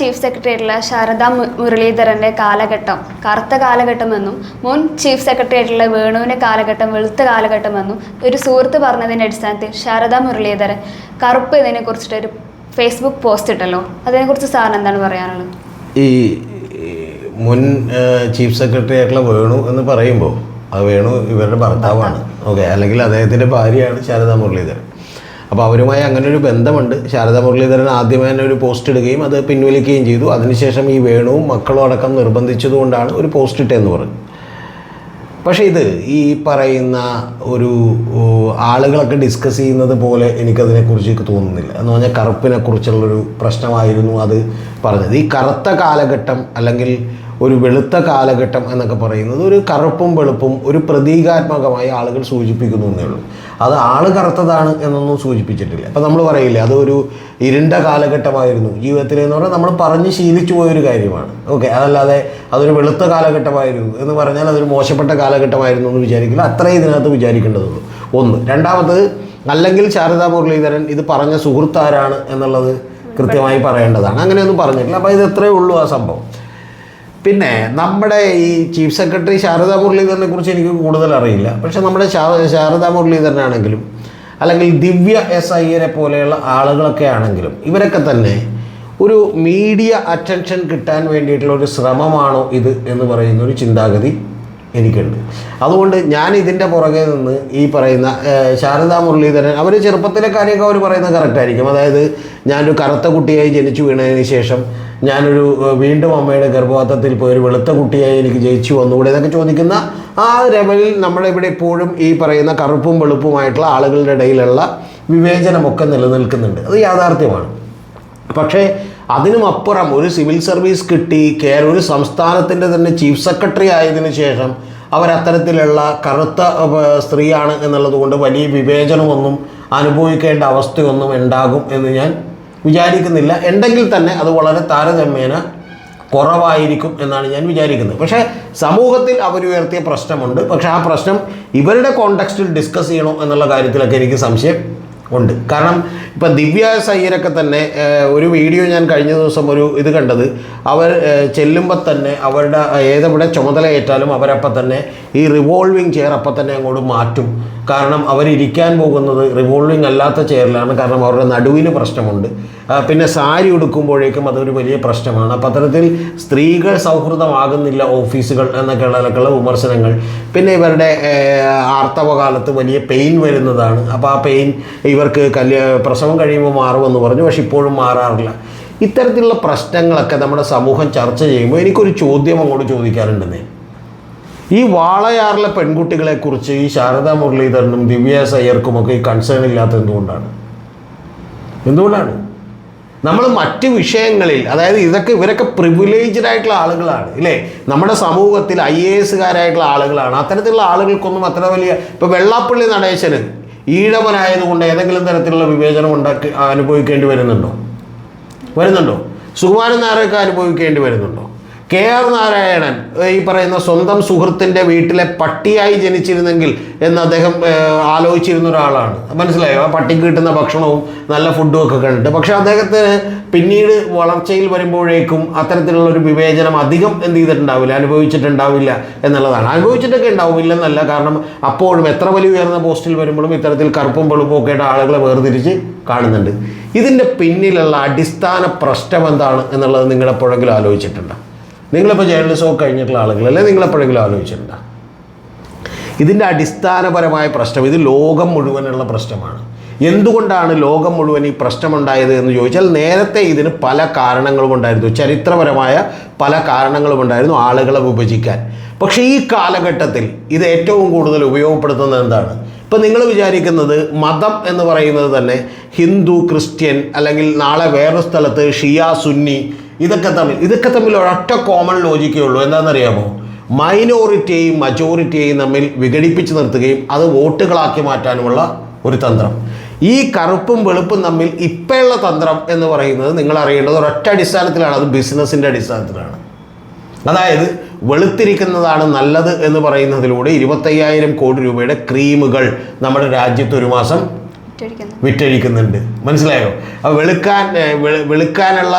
Chief secretary ആയിട്ടുള്ള ശാരദ മുരളീധരന്റെ കാലഘട്ടം. കറുത്ത കാലഘട്ടമെന്നും മുൻ ചീഫ് സെക്രട്ടറി ആയിട്ടുള്ള വേണുവിന്റെ കാലഘട്ടം വെളുത്ത കാലഘട്ടമെന്നും ഒരു സുഹൃത്ത് പറഞ്ഞതിന്റെ അടിസ്ഥാനത്തിൽ ശാരദ മുരളീധരൻ കറുപ്പ് ഇതിനെ കുറിച്ചിട്ട് ഒരു ഫേസ്ബുക്ക് പോസ്റ്റ് ഇട്ടല്ലോ. അതിനെക്കുറിച്ച് സാറിന് എന്താണ് പറയാനുള്ളത്? ഈ മുൻ ചീഫ് സെക്രട്ടറി ആയിട്ടുള്ള വേണു എന്ന് പറയുമ്പോൾ ആ വേണു ഇവരുടെ ഭർത്താവാണ്. ഓക്കെ അല്ലെങ്കിൽ അദ്ദേഹത്തിന്റെ ഭാര്യയാണ് ശാരദ മുരളീധരൻ. അപ്പോൾ അവരുമായി അങ്ങനെ ഒരു ബന്ധമുണ്ട്. ശാരദ മുരളീധരൻ ആദ്യമേ തന്നെ ഒരു പോസ്റ്റ് ഇടുകയും അത് പിൻവലിക്കുകയും ചെയ്തു. അതിനുശേഷം ഈ വേണുവും മക്കളും അടക്കം നിർബന്ധിച്ചതുകൊണ്ടാണ് ഒരു പോസ്റ്റ് ഇട്ടതെന്ന് പറഞ്ഞു. പക്ഷേ ഇത് ഈ പറയുന്ന ഒരു ആളുകളൊക്കെ ഡിസ്കസ് ചെയ്യുന്നത് പോലെ എനിക്കതിനെക്കുറിച്ച് തോന്നുന്നില്ല. എന്ന് പറഞ്ഞാൽ കറുപ്പിനെക്കുറിച്ചുള്ളൊരു പ്രശ്നമായിരുന്നു അത് പറഞ്ഞത്. ഈ കറുത്ത കാലഘട്ടം അല്ലെങ്കിൽ ഒരു വെളുത്ത കാലഘട്ടം എന്നൊക്കെ പറയുന്നത് ഒരു കറുപ്പും വെളുപ്പും ഒരു പ്രതീകാത്മകമായി ആളുകൾ സൂചിപ്പിക്കുന്നു എന്നേ ഉള്ളൂ. അത് ആൾ കറുത്തതാണ് എന്നൊന്നും സൂചിപ്പിച്ചിട്ടില്ല. അപ്പം നമ്മൾ പറയില്ലേ അതൊരു ഇരുണ്ട കാലഘട്ടമായിരുന്നു. ജീവിതത്തിൽ എന്ന് പറഞ്ഞാൽ നമ്മൾ പറഞ്ഞ് ശീലിച്ചു പോയൊരു കാര്യമാണ്. ഓക്കെ അതല്ലാതെ അതൊരു വെളുത്ത കാലഘട്ടമായിരുന്നു എന്ന് പറഞ്ഞാൽ അതൊരു മോശപ്പെട്ട കാലഘട്ടമായിരുന്നു എന്ന് വിചാരിക്കില്ല. അത്രയും ഇതിനകത്ത് വിചാരിക്കേണ്ടതുള്ളൂ. ഒന്ന്. രണ്ടാമത് അല്ലെങ്കിൽ ശാരദാ മുരളീധരൻ ഇത് പറഞ്ഞ സുഹൃത്താരാണ് എന്നുള്ളത് കൃത്യമായി പറയേണ്ടതാണ്. അങ്ങനെയൊന്നും പറഞ്ഞിട്ടില്ല. അപ്പോൾ ഇത് എത്രയേ ഉള്ളൂ ആ സംഭവം. പിന്നെ നമ്മുടെ ഈ ചീഫ് സെക്രട്ടറി ശാരദാ മുരളീധരനെ കുറിച്ച് എനിക്ക് കൂടുതൽ അറിയില്ല. പക്ഷെ നമ്മുടെ ശാരദാ മുരളീധരനാണെങ്കിലും അല്ലെങ്കിൽ ദിവ്യ എസ് അയ്യരെ പോലെയുള്ള ആളുകളൊക്കെ ആണെങ്കിലും ഇവരൊക്കെ തന്നെ ഒരു മീഡിയ അറ്റൻഷൻ കിട്ടാൻ വേണ്ടിയിട്ടുള്ള ഒരു ശ്രമമാണോ ഇത് എന്ന് പറയുന്ന ഒരു ചിന്താഗതി എനിക്കുണ്ട്. അതുകൊണ്ട് ഞാൻ ഇതിന്റെ പുറകെ നിന്ന് ഈ പറയുന്ന ശാരദാ മുരളീധരൻ അവർ ചെറുപ്പത്തിലെ കാര്യമൊക്കെ അവർ പറയുന്നത് കറക്റ്റായിരിക്കും അതായത് ഞാനൊരു കറുത്ത കുട്ടിയായി ജനിച്ചു വീണതിന് ശേഷം ഞാനൊരു വീണ്ടും അമ്മയുടെ ഗർഭപാത്രത്തിൽ പോയി ഒരു വെളുത്ത കുട്ടിയായി എനിക്ക് ജയിച്ചു വന്നുകൂടെ എന്നൊക്കെ ചോദിക്കുന്ന ആ ലെവലിൽ നമ്മളിവിടെ ഇപ്പോഴും ഈ പറയുന്ന കറുപ്പും വെളുപ്പുമായിട്ടുള്ള ആളുകളുടെ ഇടയിലുള്ള വിവേചനമൊക്കെ നിലനിൽക്കുന്നുണ്ട്. അത് യാഥാർത്ഥ്യമാണ്. പക്ഷേ അതിനും അപ്പുറം ഒരു സിവിൽ സർവീസ് കിട്ടി കേരള ഒരു സംസ്ഥാനത്തിന്റെ തന്നെ ചീഫ് സെക്രട്ടറി ആയതിനു ശേഷം അവരത്തരത്തിലുള്ള കറുത്ത സ്ത്രീയാണ് എന്നുള്ളത് കൊണ്ട് വലിയ വിവേചനമൊന്നും അനുഭവിക്കേണ്ട അവസ്ഥയൊന്നും ഉണ്ടാകും എന്ന് ഞാൻ വിചാരിക്കുന്നില്ല. ഉണ്ടെങ്കിൽ തന്നെ അത് വളരെ താരതമ്യേന കുറവായിരിക്കും എന്നാണ് ഞാൻ വിചാരിക്കുന്നത്. പക്ഷേ സമൂഹത്തിൽ അവരുയർത്തിയ പ്രശ്നമുണ്ട്. പക്ഷേ ആ പ്രശ്നം ഇവരുടെ കോണ്ടക്സ്റ്റിൽ ഡിസ്കസ് ചെയ്യണോ എന്നുള്ള കാര്യത്തിലൊക്കെ എനിക്ക് സംശയം. ഉണ്ട്. കാരണം ഇപ്പം ദിവ്യ സയ്യരൊക്കെ തന്നെ ഒരു വീഡിയോ ഞാൻ കഴിഞ്ഞ ദിവസം ഒരു ഇത് കണ്ടത്. അവർ ചെല്ലുമ്പോൾ തന്നെ അവരുടെ ഏതെവിടെ ചുമതല ഏറ്റാലും അവരപ്പം തന്നെ ഈ റിവോൾവിങ് ചെയർ അപ്പം തന്നെ അങ്ങോട്ട് മാറ്റും. കാരണം അവരിരിക്കാൻ പോകുന്നത് റിവോൾവിങ് അല്ലാത്ത ചെയറിലാണ് കാരണം അവരുടെ നടുവിന് പ്രശ്നമുണ്ട്. പിന്നെ സാരി ഉടുക്കുമ്പോഴേക്കും അതൊരു വലിയ പ്രശ്നമാണ്. പത്രത്തിൽ സ്ത്രീകൾ സൗഹൃദമാകുന്നില്ല ഓഫീസുകൾ എന്നൊക്കെയുള്ള വിമർശനങ്ങൾ. പിന്നെ ഇവരുടെ ആർത്തവകാലത്ത് വലിയ പെയിൻ വരുന്നതാണ്. അപ്പോൾ ആ പെയിൻ ഇവർക്ക് കല്യാ പ്രസവം കഴിയുമ്പോൾ മാറുമെന്ന് പറഞ്ഞു. പക്ഷെ ഇപ്പോഴും മാറാറില്ല. ഇത്തരത്തിലുള്ള പ്രശ്നങ്ങളൊക്കെ നമ്മുടെ സമൂഹം ചർച്ച ചെയ്യുമ്പോൾ എനിക്കൊരു ചോദ്യം അങ്ങോട്ട് ചോദിക്കാറുണ്ടെന്നേ. ഈ വാളയാറിലെ പെൺകുട്ടികളെക്കുറിച്ച് ഈ ശാരദാ മുരളീധരനും ദിവ്യ സയ്യർക്കുമൊക്കെ ഈ കൺസേൺ ഇല്ലാത്ത എന്തുകൊണ്ടാണ്? എന്തുകൊണ്ടാണ്? നമ്മൾ മറ്റ് വിഷയങ്ങളിൽ അതായത് ഇതൊക്കെ ഇവരൊക്കെ പ്രിവിലേജ്ഡ് ആയിട്ടുള്ള ആളുകളാണ് ഇല്ലേ? നമ്മുടെ സമൂഹത്തിൽ ഐ എ എസുകാരായിട്ടുള്ള ആളുകളാണ്. അത്തരത്തിലുള്ള ആളുകൾക്കൊന്നും അത്ര വലിയ ഇപ്പോൾ വെള്ളാപ്പള്ളി നടേശന് ഈഴവനായതുകൊണ്ട് ഏതെങ്കിലും തരത്തിലുള്ള വിവേചനം ഉണ്ടാക്കി അനുഭവിക്കേണ്ടി വരുന്നുണ്ടോ? വരുന്നുണ്ടോ? സുകുമാരൻ നായരൊക്കെ അനുഭവിക്കേണ്ടി വരുന്നുണ്ടോ? കെ ആർ നാരായണൻ ഈ പറയുന്ന സ്വന്തം സുഹൃത്തിന്റെ വീട്ടിലെ പട്ടിയായി ജനിച്ചിരുന്നെങ്കിൽ എന്ന് അദ്ദേഹം ആലോചിച്ചിരുന്ന ഒരാളാണ്. മനസ്സിലായോ? ആ പട്ടിക്ക് കിട്ടുന്ന ഭക്ഷണവും നല്ല ഫുഡും ഒക്കെ കണ്ടിട്ട്. പക്ഷേ അദ്ദേഹത്തിന് പിന്നീട് വളർച്ചയിൽ വരുമ്പോഴേക്കും അത്തരത്തിലുള്ള ഒരു വിവേചനം അധികം എന്ത് ചെയ്തിട്ടുണ്ടാവില്ല അനുഭവിച്ചിട്ടുണ്ടാവില്ല എന്നുള്ളതാണ്. അനുഭവിച്ചിട്ടൊക്കെ ഉണ്ടാവും ഇല്ലെന്നല്ല കാരണം അപ്പോഴും എത്ര വലിയ ഉയർന്ന പോസ്റ്റിൽ വരുമ്പോഴും ഇത്തരത്തിൽ കറുപ്പും വെളുപ്പും ഒക്കെ ആയിട്ട് ആളുകളെ വേർതിരിച്ച് കാണുന്നുണ്ട്. ഇതിന്റെ പിന്നിലുള്ള അടിസ്ഥാന പ്രശ്നം എന്താണ് എന്നുള്ളത് നിങ്ങളെപ്പോഴെങ്കിലും ആലോചിച്ചിട്ടുണ്ടോ? നിങ്ങളിപ്പോൾ ജേർണലിസമൊക്കെ കഴിഞ്ഞിട്ടുള്ള ആളുകളല്ലേ നിങ്ങളെപ്പോഴെങ്കിലും ആലോചിച്ചിട്ടുണ്ടോ? ഇതിന്റെ അടിസ്ഥാനപരമായ പ്രശ്നം ഇത് ലോകം മുഴുവനുള്ള പ്രശ്നമാണ്. എന്തുകൊണ്ടാണ് ലോകം മുഴുവൻ ഈ പ്രശ്നമുണ്ടായത് എന്ന് ചോദിച്ചാൽ നേരത്തെ ഇതിന് പല കാരണങ്ങളും ഉണ്ടായിരുന്നു. ചരിത്രപരമായ പല കാരണങ്ങളും ഉണ്ടായിരുന്നു ആളുകളെ വിഭജിക്കാൻ. പക്ഷേ ഈ കാലഘട്ടത്തിൽ ഇത് ഏറ്റവും കൂടുതൽ ഉപയോഗപ്പെടുത്തുന്നത് എന്താണ്? ഇപ്പം നിങ്ങൾ വിചാരിക്കുന്നത് മതം എന്ന് പറയുന്നത് തന്നെ ഹിന്ദു ക്രിസ്ത്യൻ അല്ലെങ്കിൽ നാളെ വേറൊരു സ്ഥലത്ത് ഷിയ സുന്നി ഇതൊക്കെ തമ്മിൽ ഇതൊക്കെ തമ്മിൽ ഒരൊറ്റ കോമൺ ലോജിക്കേ ഉള്ളൂ. എന്താണെന്നറിയാമോ? മൈനോറിറ്റിയെയും മജോറിറ്റിയെയും തമ്മിൽ വിഘടിപ്പിച്ച് നിർത്തുകയും അത് വോട്ടുകളാക്കി മാറ്റാനുമുള്ള ഒരു തന്ത്രം. ഈ കറുപ്പും വെളുപ്പും തമ്മിൽ ഇപ്പോഴുള്ള തന്ത്രം എന്ന് പറയുന്നത് നിങ്ങൾ അറിയേണ്ടത് ഒരൊറ്റ അടിസ്ഥാനത്തിലാണ്. അത് ബിസിനസ്സിന്റെ അടിസ്ഥാനത്തിലാണ്. അതായത് വെളുത്തിരിക്കുന്നതാണ് നല്ലത് എന്ന് പറയുന്നതിലൂടെ ഇരുപത്തയ്യായിരം കോടി രൂപയുടെ ക്രീമുകൾ നമ്മുടെ രാജ്യത്ത് ഒരു മാസം വിറ്റഴിക്കുന്നുണ്ട്. മനസ്സിലായോ? അപ്പോൾ വെളുക്കാൻ വെളുക്കാനുള്ള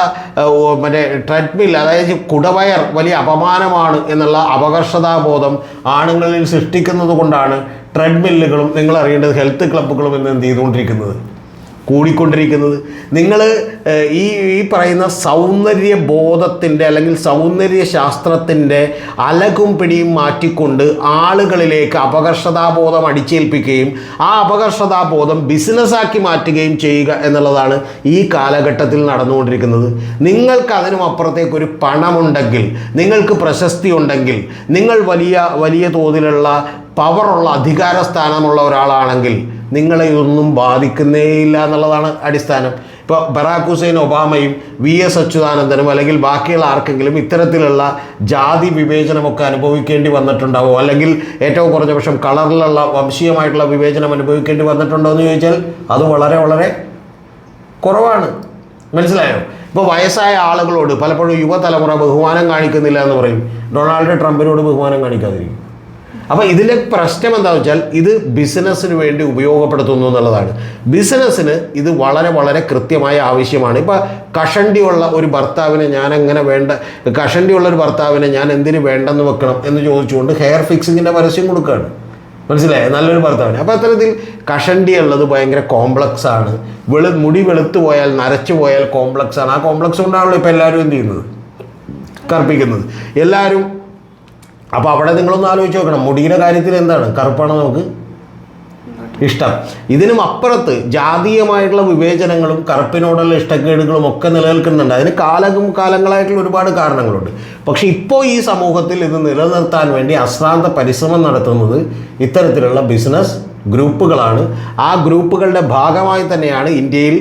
മറ്റേ ട്രെഡ്മിൽ അതായത് കുടവയർ വലിയ അപമാനമാണ് എന്നുള്ള അപകർഷതാബോധം ആണുങ്ങളിൽ സൃഷ്ടിക്കുന്നത് കൊണ്ടാണ് ട്രെഡ്മില്ലുകളും നിങ്ങൾ അറിയേണ്ടത് ഹെൽത്ത് ക്ലബ്ബുകളും ഇന്ന് എന്ത് ചെയ്തുകൊണ്ടിരിക്കുന്നത്? കൂടിക്കൊണ്ടിരിക്കുന്നത്. നിങ്ങൾ ഈ ഈ പറയുന്ന സൗന്ദര്യ ബോധത്തിന്റെ അല്ലെങ്കിൽ സൗന്ദര്യ ശാസ്ത്രത്തിന്റെ അലകും പിടിയും മാറ്റിക്കൊണ്ട് ആളുകളിലേക്ക് അപകർഷതാബോധം അടിച്ചേൽപ്പിക്കുകയും ആ അപകർഷതാബോധം ബിസിനസ്സാക്കി മാറ്റുകയും ചെയ്യുക എന്നുള്ളതാണ് ഈ കാലഘട്ടത്തിൽ നടന്നുകൊണ്ടിരിക്കുന്നത്. നിങ്ങൾക്ക് അതിനും അപ്പുറത്തേക്ക് ഒരു പണമുണ്ടെങ്കിൽ നിങ്ങൾക്ക് പ്രശസ്തി ഉണ്ടെങ്കിൽ നിങ്ങൾ വലിയ വലിയ തോതിലുള്ള പവറുള്ള അധികാര സ്ഥാനമുള്ള ഒരാളാണെങ്കിൽ നിങ്ങളെ ഇതൊന്നും ബാധിക്കുന്നേയില്ല എന്നുള്ളതാണ് അടിസ്ഥാനം. ഇപ്പോൾ ബറാഖ് ഹുസൈൻ ഒബാമയും വി എസ് അച്യുതാനന്ദനും അല്ലെങ്കിൽ ബാക്കിയുള്ള ആർക്കെങ്കിലും ഇത്തരത്തിലുള്ള ജാതി വിവേചനമൊക്കെ അനുഭവിക്കേണ്ടി വന്നിട്ടുണ്ടാവോ? അല്ലെങ്കിൽ ഏറ്റവും കുറഞ്ഞ പക്ഷം കളറിലുള്ള വംശീയമായിട്ടുള്ള വിവേചനം അനുഭവിക്കേണ്ടി വന്നിട്ടുണ്ടോ എന്ന് ചോദിച്ചാൽ അത് വളരെ വളരെ കുറവാണ്. മനസ്സിലായോ? ഇപ്പോൾ വയസ്സായ ആളുകളോട് പലപ്പോഴും യുവതലമുറ ബഹുമാനം കാണിക്കുന്നില്ല എന്ന് പറയും. ഡൊണാൾഡ് ട്രംപിനോട് ബഹുമാനം കാണിക്കാതിരിക്കും. അപ്പോൾ ഇതിന്റെ പ്രശ്നം എന്താണെന്ന് വെച്ചാൽ ഇത് ബിസിനസ്സിന് വേണ്ടി ഉപയോഗപ്പെടുത്തുന്നു എന്നുള്ളതാണ്. ബിസിനസ്സിന് ഇത് വളരെ വളരെ കൃത്യമായ ആവശ്യമാണ്. ഇപ്പോൾ കഷണ്ടിയുള്ള ഒരു ഭർത്താവിനെ ഞാൻ എങ്ങനെ വേണ്ട കഷണ്ടിയുള്ള ഒരു ഭർത്താവിനെ ഞാൻ എന്തിനു വേണ്ടെന്ന് വെക്കണം എന്ന് ചോദിച്ചുകൊണ്ട് ഹെയർ ഫിക്സിങ്ങിന്റെ പരസ്യം കൊടുക്കുകയാണ്. മനസ്സിലായി? നല്ലൊരു ഭർത്താവിന്. അപ്പോൾ അത്തരത്തിൽ കഷണ്ടി ഉള്ളത് ഭയങ്കര കോംപ്ലക്സ് ആണ്. വെളു മുടി വെളുത്തു പോയാൽ നരച്ചു പോയാൽ കോംപ്ലക്സ് ആണ്. ആ കോംപ്ലക്സ് കൊണ്ടാണല്ലോ ഇപ്പോൾ എല്ലാവരും എന്ത് ചെയ്യുന്നത്? കറുപ്പിക്കുന്നത്. എല്ലാവരും അപ്പോൾ അവിടെ നിങ്ങളൊന്ന് ആലോചിച്ച് നോക്കണം. മുടിയുടെ കാര്യത്തിൽ എന്താണ്? കറുപ്പാണ് നമുക്ക്? ഇഷ്ടം. ഇതിനും അപ്പുറത്ത് ജാതീയമായിട്ടുള്ള വിവേചനങ്ങളും കറുപ്പിനോടുള്ള ഇഷ്ടക്കേടുകളും ഒക്കെ നിലനിൽക്കുന്നുണ്ട്. അതിന് കാലവും കാലങ്ങളായിട്ടുള്ള ഒരുപാട് കാരണങ്ങളുണ്ട്. പക്ഷെ ഇപ്പോൾ ഈ സമൂഹത്തിൽ ഇത് നിലനിർത്താൻ വേണ്ടി അശ്രാന്ത പരിശ്രമം നടത്തുന്നത് ഇത്തരത്തിലുള്ള ബിസിനസ് ഗ്രൂപ്പുകളാണ്. ആ ഗ്രൂപ്പുകളുടെ ഭാഗമായി തന്നെയാണ് ഇന്ത്യയിൽ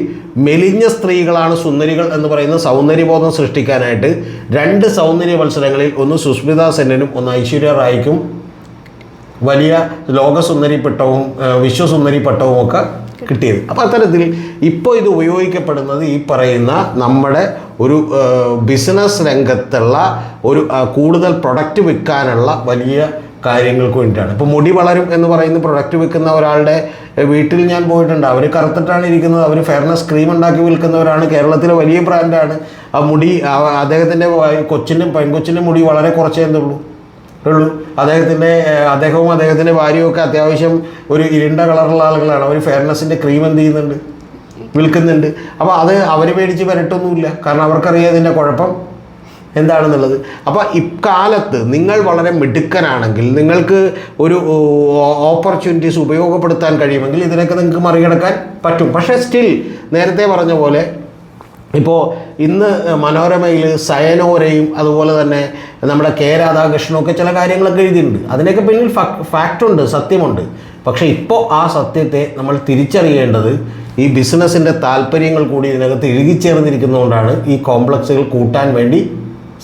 മെലിഞ്ഞ സ്ത്രീകളാണ് സുന്ദരികൾ എന്ന് പറയുന്ന സൗന്ദര്യബോധം സൃഷ്ടിക്കാനായിട്ട് രണ്ട് സൗന്ദര്യ മത്സരങ്ങളിൽ ഒന്ന് സുസ്മിത സെന്നനും ഒന്ന് ഐശ്വര്യ റായിക്കും വലിയ ലോകസുന്ദരി പട്ടവും വിശ്വസുന്ദരി പട്ടവും ഒക്കെ കിട്ടിയത്. അപ്പോൾ അത്തരത്തിൽ ഇപ്പോൾ ഇത് ഉപയോഗിക്കപ്പെടുന്നത് ഈ പറയുന്ന നമ്മുടെ ഒരു ബിസിനസ് രംഗത്തുള്ള ഒരു കൂടുതൽ പ്രൊഡക്റ്റ് വിൽക്കാനുള്ള വലിയ കാര്യങ്ങൾക്ക് വേണ്ടിയിട്ടാണ് ഇപ്പോൾ മുടി വളരും എന്ന് പറയുന്ന പ്രൊഡക്റ്റ് വിൽക്കുന്ന ഒരാളുടെ വീട്ടിൽ ഞാൻ പോയിട്ടുണ്ട്. അവർ കറുത്തിട്ടാണ് ഇരിക്കുന്നത്. അവർ ഫെയർനെസ് ക്രീം ഉണ്ടാക്കി വിൽക്കുന്നവരാണ്. കേരളത്തിലെ വലിയ ബ്രാൻഡാണ് ആ മുടി അദ്ദേഹത്തിന്റെ കൊച്ചിന്റെ പെൺകൊച്ചിന്റെ മുടി വളരെ കുറച്ചേ എന്തുള്ളൂ? ഉള്ളൂ. അദ്ദേഹത്തിന്റെ അദ്ദേഹവും അദ്ദേഹത്തിന്റെ ഭാര്യയും ഒക്കെ അത്യാവശ്യം ഒരു ഇരുണ്ട കളറുള്ള ആളുകളാണ്. അവർ ഫെയർനെസ്സിന്റെ ക്രീം എന്ത് ചെയ്യുന്നുണ്ട്? വിൽക്കുന്നുണ്ട്. അപ്പോൾ അത് അവർ മേടിച്ച് വരട്ടൊന്നുമില്ല. കാരണം അവർക്കറിയാം ഇതിന്റെ കുഴപ്പം. എന്താണെന്നുള്ളത്? അപ്പോൾ ഇക്കാലത്ത് നിങ്ങൾ വളരെ മിടുക്കനാണെങ്കിൽ നിങ്ങൾക്ക് ഒരു ഓപ്പർച്യൂണിറ്റീസ് ഉപയോഗപ്പെടുത്താൻ കഴിയുമെങ്കിൽ ഇതിനൊക്കെ നിങ്ങൾക്ക് മറികടക്കാൻ പറ്റും. പക്ഷേ സ്റ്റിൽ നേരത്തെ പറഞ്ഞ പോലെ ഇപ്പോൾ ഇന്ന് മനോരമയിൽ സയനോരയും അതുപോലെ തന്നെ നമ്മുടെ കെ രാധാകൃഷ്ണനും ഒക്കെ ചില കാര്യങ്ങളൊക്കെ എഴുതിയിട്ടുണ്ട്. അതിനൊക്കെ പിന്നിൽ ഫാക്റ്റ് ഉണ്ട് സത്യമുണ്ട്. പക്ഷേ ഇപ്പോൾ ആ സത്യത്തെ നമ്മൾ തിരിച്ചറിയേണ്ടത് ഈ ബിസിനസ്സിന്റെ താല്പര്യങ്ങൾ കൂടി ഇതിനകത്ത് ഇഴുകിച്ചേർന്നിരിക്കുന്നതുകൊണ്ടാണ് ഈ കോംപ്ലക്സുകൾ കൂട്ടാൻ വേണ്ടി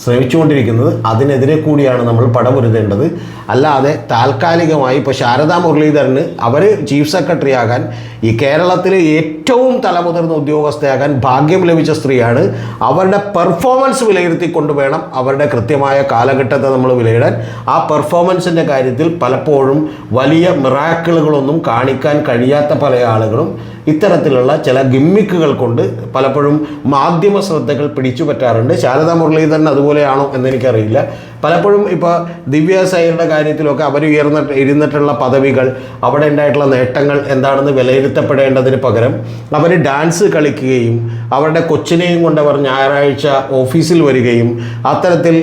ശ്രമിച്ചുകൊണ്ടിരിക്കുന്നത് അതിനെതിരെ കൂടിയാണ് നമ്മൾ പടപൊരുതേണ്ടത് അല്ലാതെ താൽക്കാലികമായി ഇപ്പോൾ ശാരദാ മുരളീധരന് അവർ ചീഫ് സെക്രട്ടറി ആകാൻ ഈ കേരളത്തിലെ ഏറ്റവും തലമുതിർന്ന ഉദ്യോഗസ്ഥയാകാൻ ഭാഗ്യം ലഭിച്ച സ്ത്രീയാണ്. അവരുടെ പെർഫോമൻസ് വിലയിരുത്തിക്കൊണ്ട് വേണം അവരുടെ കൃത്യമായ കാലഘട്ടത്തെ നമ്മൾ വിലയിടാൻ. ആ പെർഫോമൻസിന്റെ കാര്യത്തിൽ പലപ്പോഴും വലിയ മിറാക്കിളുകളൊന്നും കാണിക്കാൻ കഴിയാത്ത പല ആളുകളും ഇത്തരത്തിലുള്ള ചില ഗിമ്മിക്കുകൾ കൊണ്ട് പലപ്പോഴും മാധ്യമ ശ്രദ്ധകൾ പിടിച്ചു പറ്റാറുണ്ട് ശാരദാ മുരളീധരൻ അതുപോലെയാണോ എന്നെനിക്കറിയില്ല പലപ്പോഴും ഇപ്പോൾ ദിവ്യ സൈറിന്റെ കാര്യത്തിലൊക്കെ അവർ ഉയർന്ന ഇരുന്നിട്ടുള്ള പദവികൾ അവിടെ ഉണ്ടായിട്ടുള്ള നേട്ടങ്ങൾ എന്താണെന്ന് വിലയിരുത്തപ്പെടേണ്ടതിന് പകരം അവർ ഡാൻസ് കളിക്കുകയും അവരുടെ കൊച്ചിനെയും കൊണ്ട് അവർ ഞായറാഴ്ച ഓഫീസിൽ വരികയും അത്തരത്തിൽ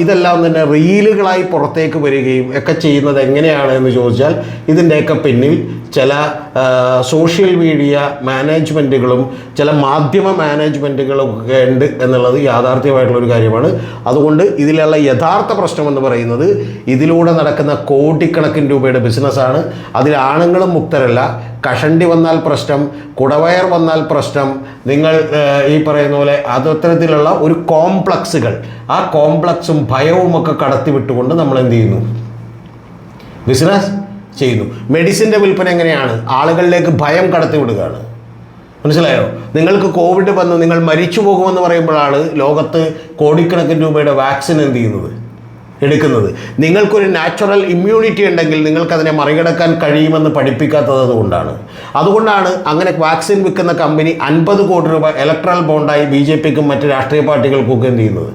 ഇതെല്ലാം തന്നെ റീലുകളായി പുറത്തേക്ക് വരികയും ഒക്കെ ചെയ്യുന്നത് എങ്ങനെയാണ് എന്ന് ചോദിച്ചാൽ ഇതിന്റെയൊക്കെ പിന്നിൽ ചില സോഷ്യൽ മീഡിയ മാനേജ്മെന്റുകളും ചില മാധ്യമ മാനേജ്മെന്റുകളും ഒക്കെ ഉണ്ട് എന്നുള്ളത് യാഥാർത്ഥ്യമായിട്ടുള്ള ഒരു കാര്യമാണ്. അതുകൊണ്ട് ഇതിലുള്ള യഥാർത്ഥ പ്രശ്നം എന്ന് പറയുന്നത് ഇതിലൂടെ നടക്കുന്ന കോടിക്കണക്കിന് രൂപയുടെ ബിസിനസ്സാണ്. അതിൽ ആണുങ്ങളും മുക്തരല്ല. കഷണ്ടി വന്നാൽ പ്രശ്നം കുടവയർ വന്നാൽ പ്രശ്നം നിങ്ങൾ ഈ പറയുന്ന പോലെ അതത്തരത്തിലുള്ള ഒരു കോംപ്ലക്സുകൾ. ആ കോംപ്ലക്സും ഭയവും ഒക്കെ കടത്തിവിട്ടുകൊണ്ട് നമ്മൾ എന്ത് ചെയ്യുന്നു? ബിസിനസ് ചെയ്യുന്നു. മെഡിസിന്റെ വിൽപ്പന എങ്ങനെയാണ്? ആളുകളിലേക്ക് ഭയം കടത്തിവിടുകയാണ്. മനസ്സിലായോ? നിങ്ങൾക്ക് കോവിഡ് വന്ന് നിങ്ങൾ മരിച്ചു പോകുമെന്ന് പറയുമ്പോഴാണ് ലോകത്ത് കോടിക്കണക്കിന് രൂപയുടെ വാക്സിൻ എന്ത് ചെയ്യുന്നത്? എടുക്കുന്നത്. നിങ്ങൾക്കൊരു നാച്ചുറൽ ഇമ്മ്യൂണിറ്റി ഉണ്ടെങ്കിൽ നിങ്ങൾക്കതിനെ മറികടക്കാൻ കഴിയുമെന്ന് പഠിപ്പിക്കാത്തത് അതുകൊണ്ടാണ്. അതുകൊണ്ടാണ് അങ്ങനെ വാക്സിൻ വിൽക്കുന്ന കമ്പനി അൻപത് കോടി രൂപ ഇലക്ട്രൽ ബോണ്ടായി ബി ജെ പിക്കും മറ്റ് രാഷ്ട്രീയ പാർട്ടികൾക്കൊക്കെ എന്ത് ചെയ്യുന്നത്?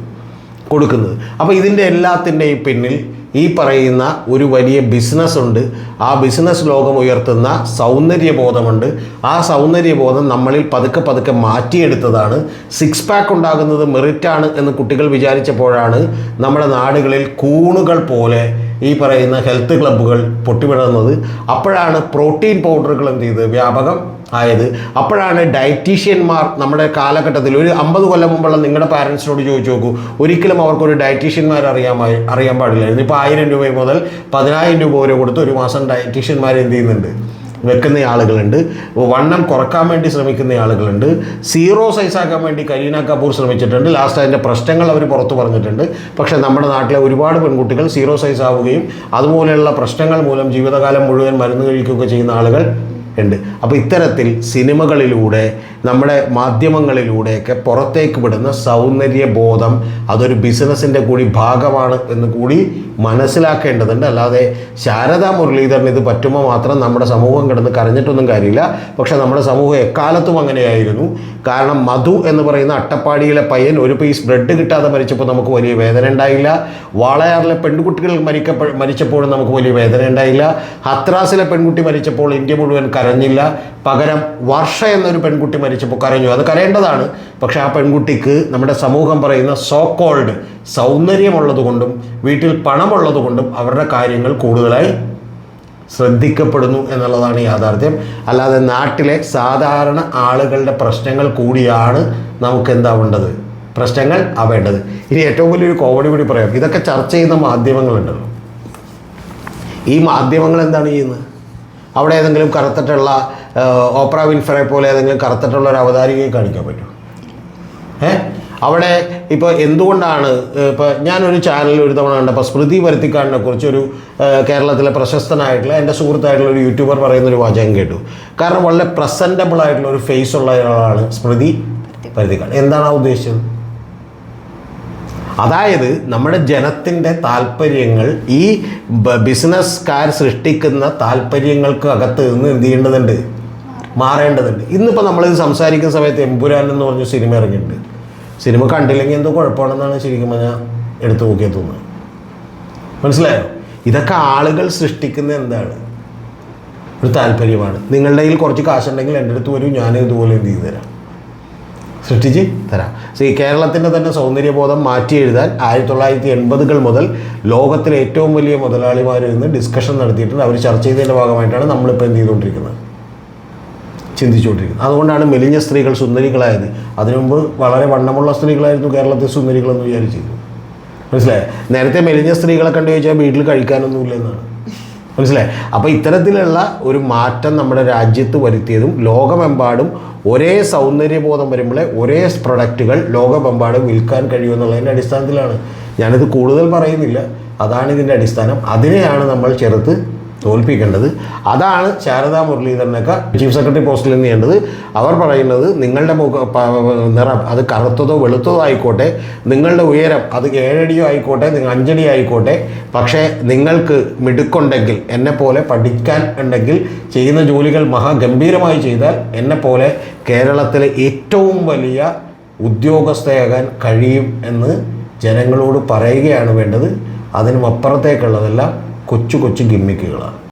കൊടുക്കുന്നത്. അപ്പോൾ ഇതിന്റെ എല്ലാത്തിന്റെയും പിന്നിൽ ഈ പറയുന്ന ഒരു വലിയ ബിസിനസ് ഉണ്ട്. ആ ബിസിനസ് ലോകം ഉയർത്തുന്ന സൗന്ദര്യബോധമുണ്ട്. ആ സൗന്ദര്യബോധം നമ്മളിൽ പതുക്കെ പതുക്കെ മാറ്റിയെടുത്തതാണ്. സിക്സ് പാക്ക് ഉണ്ടാകുന്നത് മെറിറ്റാണ് എന്ന് കുട്ടികൾ വിചാരിച്ചപ്പോഴാണ് നമ്മുടെ നാടുകളിൽ കൂണുകൾ പോലെ ഈ പറയുന്ന ഹെൽത്ത് ക്ലബ്ബുകൾ പൊട്ടിവിടുന്നത്. അപ്പോഴാണ് പ്രോട്ടീൻ പൗഡറുകൾ എന്ത് ചെയ്ത് വ്യാപകം ആയത്. അപ്പോഴാണ് ഡയറ്റീഷ്യന്മാർ നമ്മുടെ കാലഘട്ടത്തിൽ ഒരു അമ്പത് കൊല്ലം മുമ്പുള്ള നിങ്ങളുടെ പാരൻസിനോട് ചോദിച്ചു നോക്കൂ. ഒരിക്കലും അവർക്കൊരു ഡയറ്റീഷ്യന്മാർ അറിയാമായി അറിയാൻ പാടില്ലായിരുന്നു. ഇപ്പോൾ ആയിരം രൂപ മുതൽ പതിനായിരം രൂപ വരെ കൊടുത്ത് ഒരു മാസം ഡയറ്റീഷ്യന്മാർ എന്ത് ചെയ്യുന്നുണ്ട്? വെക്കുന്ന ആളുകളുണ്ട്. വണ്ണം കുറയ്ക്കാൻ വേണ്ടി ശ്രമിക്കുന്ന ആളുകളുണ്ട്. സീറോ സൈസാക്കാൻ വേണ്ടി കരീന കപൂർ ശ്രമിച്ചിട്ടുണ്ട്. ലാസ്റ്റ് അതിന്റെ പ്രശ്നങ്ങൾ അവർ പുറത്തു പറഞ്ഞിട്ടുണ്ട്. പക്ഷേ നമ്മുടെ നാട്ടിലെ ഒരുപാട് പെൺകുട്ടികൾ സീറോ സൈസ് ആവുകയും അതുപോലെയുള്ള പ്രശ്നങ്ങൾ മൂലം ജീവിതകാലം മുഴുവൻ മരുന്ന് കഴിക്കുകയൊക്കെ ചെയ്യുന്ന ആളുകൾ ഉണ്ട്. അപ്പോൾ ഇത്തരത്തിൽ സിനിമകളിലൂടെ നമ്മുടെ മാധ്യമങ്ങളിലൂടെയൊക്കെ പുറത്തേക്ക് വിടുന്ന സൗന്ദര്യബോധം അതൊരു ബിസിനസ്സിന്റെ കൂടി ഭാഗമാണ് എന്ന് കൂടി മനസ്സിലാക്കേണ്ടതുണ്ട്. അല്ലാതെ ശാരദാ മുരളീധരൻ ഇത് പറ്റുമ്പോൾ മാത്രം നമ്മുടെ സമൂഹം കിടന്ന് കരഞ്ഞിട്ടൊന്നും കാര്യമില്ല. പക്ഷേ നമ്മുടെ സമൂഹം എക്കാലത്തും അങ്ങനെയായിരുന്നു. കാരണം മധു എന്ന് പറയുന്ന അട്ടപ്പാടിയിലെ പയ്യൻ ഒരു പീസ് ബ്രെഡ് കിട്ടാതെ മരിച്ചപ്പോൾ നമുക്ക് വലിയ വേദന ഉണ്ടായില്ല. വാളയാറിലെ പെൺകുട്ടികൾ മരിക്കപ്പെ മരിച്ചപ്പോഴും നമുക്ക് വലിയ വേദന ഉണ്ടായില്ല. ഹത്രാസിലെ പെൺകുട്ടി മരിച്ചപ്പോൾ ഇന്ത്യ മുഴുവൻ കരഞ്ഞില്ല. പകരം വർഷ എന്നൊരു പെൺകുട്ടി മരിച്ചപ്പോൾ കരഞ്ഞു. അത് കരയേണ്ടതാണ്. പക്ഷെ ആ പെൺകുട്ടിക്ക് നമ്മുടെ സമൂഹം പറയുന്ന സോ കോൾഡ് സൗന്ദര്യമുള്ളതുകൊണ്ടും വീട്ടിൽ പണമുള്ളതുകൊണ്ടും അവരുടെ കാര്യങ്ങൾ കൂടുതലായി ശ്രദ്ധിക്കപ്പെടുന്നു എന്നുള്ളതാണ് യാഥാർത്ഥ്യം. അല്ലാതെ നാട്ടിലെ സാധാരണ ആളുകളുടെ പ്രശ്നങ്ങൾ കൂടിയാണ് നമുക്ക് എന്താവേണ്ടത് പ്രശ്നങ്ങൾ ആവേണ്ടത്. ഇനി ഏറ്റവും വലിയൊരു കോമഡി കൂടി പറയാം. ഇതൊക്കെ ചർച്ച ചെയ്യുന്ന മാധ്യമങ്ങളുണ്ടല്ലോ. ഈ മാധ്യമങ്ങൾ എന്താണ് ചെയ്യുന്നത്? അവിടെ ഏതെങ്കിലും കറുത്തിട്ടുള്ള ഓപ്ര വിൻഫറെ പോലെ ഏതെങ്കിലും കറുത്തിട്ടുള്ള ഒരു അവതാരികയെ കാണിക്കാൻ പറ്റുമോ? ഏ? അവിടെ ഇപ്പോൾ എന്തുകൊണ്ടാണ് ഇപ്പോൾ ഞാനൊരു ചാനലിൽ ഒരു തവണ കണ്ടപ്പോൾ സ്മൃതി പരുത്തിക്കാടിനെ കുറിച്ചൊരു കേരളത്തിലെ പ്രശസ്തനായിട്ടുള്ള എന്റെ സുഹൃത്തായിട്ടുള്ള ഒരു യൂട്യൂബർ പറയുന്ന ഒരു വാചകം കേട്ടു. കാരണം വളരെ പ്രസന്റബിൾ ആയിട്ടുള്ള ഒരു ഫേസ് ഉള്ള ഒരാളാണ് സ്മൃതി പരുത്തിക്കാട് എന്താണ് ആ ഉദ്ദേശിച്ചത് അതായത് നമ്മുടെ ജനത്തിന്റെ താല്പര്യങ്ങൾ ഈ ബിസിനസ്സുകാർ സൃഷ്ടിക്കുന്ന താല്പര്യങ്ങൾക്ക് അകത്ത് നിന്ന് എന്ത് ചെയ്യേണ്ടതുണ്ട്? മാറേണ്ടതുണ്ട്. ഇന്നിപ്പോൾ നമ്മളിത് സംസാരിക്കുന്ന സമയത്ത് എമ്പുരാൻ എന്ന് പറഞ്ഞ സിനിമ ഇറങ്ങിയിട്ടുണ്ട്. സിനിമ കണ്ടില്ലെങ്കിൽ എന്തോ കുഴപ്പമാണെന്നാണ് ശരിക്കും പറഞ്ഞാൽ എടുത്തു നോക്കിയാൽ തോന്നുന്നത്. മനസ്സിലായോ? ഇതൊക്കെ ആളുകൾ സൃഷ്ടിക്കുന്ന എന്താണ്? ഒരു താല്പര്യമാണ്. നിങ്ങളുടെ കയ്യിൽ കുറച്ച് കാശുണ്ടെങ്കിൽ എന്റെ അടുത്ത് വരും ഞാൻ ഇതുപോലെ എന്ത് ചെയ്തു തരാം. സൃഷ്ടിച്ച് തരാം. ഈ കേരളത്തിന്റെ തന്നെ സൗന്ദര്യബോധം മാറ്റി എഴുതാൻ ആയിരത്തി തൊള്ളായിരത്തി എൺപതുകൾ മുതൽ ലോകത്തിലെ ഏറ്റവും വലിയ മുതലാളിമാരിൽ നിന്ന് ഡിസ്കഷൻ നടത്തിയിട്ടുണ്ട്. അവർ ചർച്ച ചെയ്തതിന്റെ ഭാഗമായിട്ടാണ് നമ്മളിപ്പോൾ എന്ത് ചെയ്തുകൊണ്ടിരിക്കുന്നത്? ചിന്തിച്ചുകൊണ്ടിരിക്കുന്നത്. അതുകൊണ്ടാണ് മെലിഞ്ഞ സ്ത്രീകൾ സുന്ദരികളായത്. അതിനു മുമ്പ് വളരെ വണ്ണമുള്ള സ്ത്രീകളായിരുന്നു കേരളത്തെ സുന്ദരികളെന്ന് വിചാരിച്ചിരുന്നു. മനസ്സിലായോ? നേരത്തെ മെലിഞ്ഞ സ്ത്രീകളെ കണ്ടു ചോദിച്ചാൽ വീട്ടിൽ കഴിക്കാനൊന്നുമില്ല എന്നാണ്. മനസ്സിലായി? അപ്പോൾ ഇത്തരത്തിലുള്ള ഒരു മാറ്റം നമ്മുടെ രാജ്യത്ത് വരുത്തിയതും ലോകമെമ്പാടും ഒരേ സൗന്ദര്യബോധം വരുമ്പോഴേ ഒരേ പ്രൊഡക്റ്റുകൾ ലോകമെമ്പാടും വിൽക്കാൻ കഴിയുമെന്നുള്ളതിന്റെ അടിസ്ഥാനത്തിലാണ്. ഞാനിത് കൂടുതൽ പറയുന്നില്ല. അതാണ് ഇതിന്റെ അടിസ്ഥാനം. അതിനെയാണ് നമ്മൾ ചെറുത്ത് തോൽപ്പിക്കേണ്ടത്. അതാണ് ശാരദാ മുരളീധരനൊക്കെ ചീഫ് സെക്രട്ടറി പോസ്റ്റിൽ നിന്ന് ചെയ്യേണ്ടത്. അവർ പറയുന്നത് നിങ്ങളുടെ നിറം അത് കറുത്തതോ വെളുത്തതോ ആയിക്കോട്ടെ നിങ്ങളുടെ ഉയരം അത് ഏഴടിയോ ആയിക്കോട്ടെ നിങ്ങൾ അഞ്ചടി ആയിക്കോട്ടെ പക്ഷേ നിങ്ങൾക്ക് മിടുക്കുണ്ടെങ്കിൽ എന്നെപ്പോലെ പഠിക്കാൻ ഉണ്ടെങ്കിൽ ചെയ്യുന്ന ജോലികൾ മഹാഗംഭീരമായി ചെയ്താൽ എന്നെപ്പോലെ കേരളത്തിലെ ഏറ്റവും വലിയ ഉദ്യോഗസ്ഥയാകാൻ കഴിയും എന്ന് ജനങ്ങളോട് പറയുകയാണ് വേണ്ടത്. അതിനും അപ്പുറത്തേക്കുള്ളതെല്ലാം കൊച്ചു കൊച്ചു ഗിമ്മിക്കുകളാണ്.